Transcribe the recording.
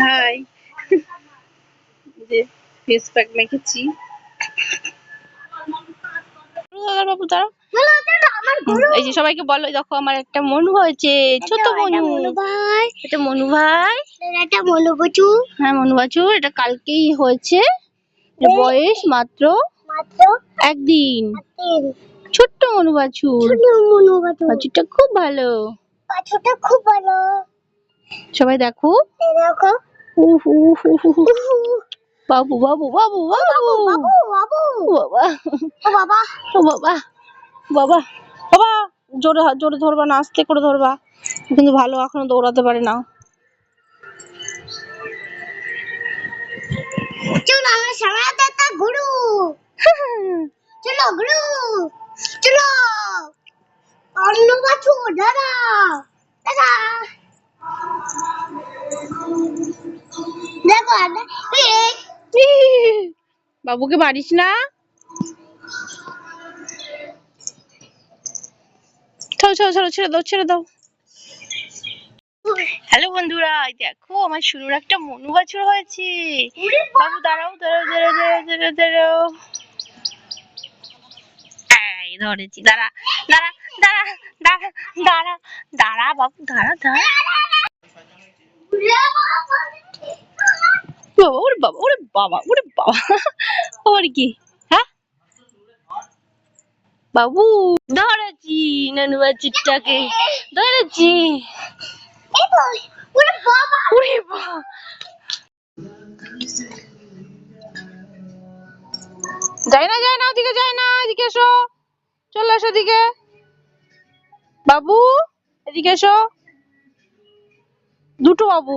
High যে face pack মেখেছি বাবু দাঁড়াও। এই যে সবাইকে বলো দেখো আমার একটা মনু হয়েছে ছোট মনু। ভাই। এটা মনু ভাই। এটা মনু বচু। হ্যাঁ মনু বাছুর এটা কালকেই হয়েছে। বয়স মাত্র মাত্র একদিন। ছোট্ট মনু বাছুর মনু বাছুরটা খুব ভালো। খুব ভালো। সবাই দেখো। বাবু বাবু বাবু বাবু। বাবু বাবু বাবা বাবা। বাবা। বাবা। বাবা। জোরে জোরে ধরবা না আস্তে করে ধরবা। কিন্তু ভালো এখনও দৌড়াতে পারে না। চলো আমরা সামনে একটা ঘুরু চলো ঘুরু চলো। অন্য বাছু দাদা দাদা বাবুকে মারিস না? ছাড়ো ছাড়ো ছাড়ো ছেড়ে দাও ছেড়ে দাও। হ্যালো বন্ধুরা দেখো আমার শুরুর একটা মনু বাছুর হয়েছে বাবু দাঁড়াও দাঁড়াও দাঁড়াও দাঁড়াও দাঁড়াও ধরেছি দাঁড়া দাঁড়া দাঁড়া দাঁড়া দাঁড়া দাঁড়া বাবু দাঁড়া দাঁড়া। বাবা, ওরে বাবা ওরে বাবা। ওর কি? হ্যাঁ? বাবু ধরেছি ধরেছি যাই না যাই না, ওদিকে যাই না, এদিকে এসো। চলে এসো এদিকে। বাবু, এদিকে এসো। দুটো বাবু।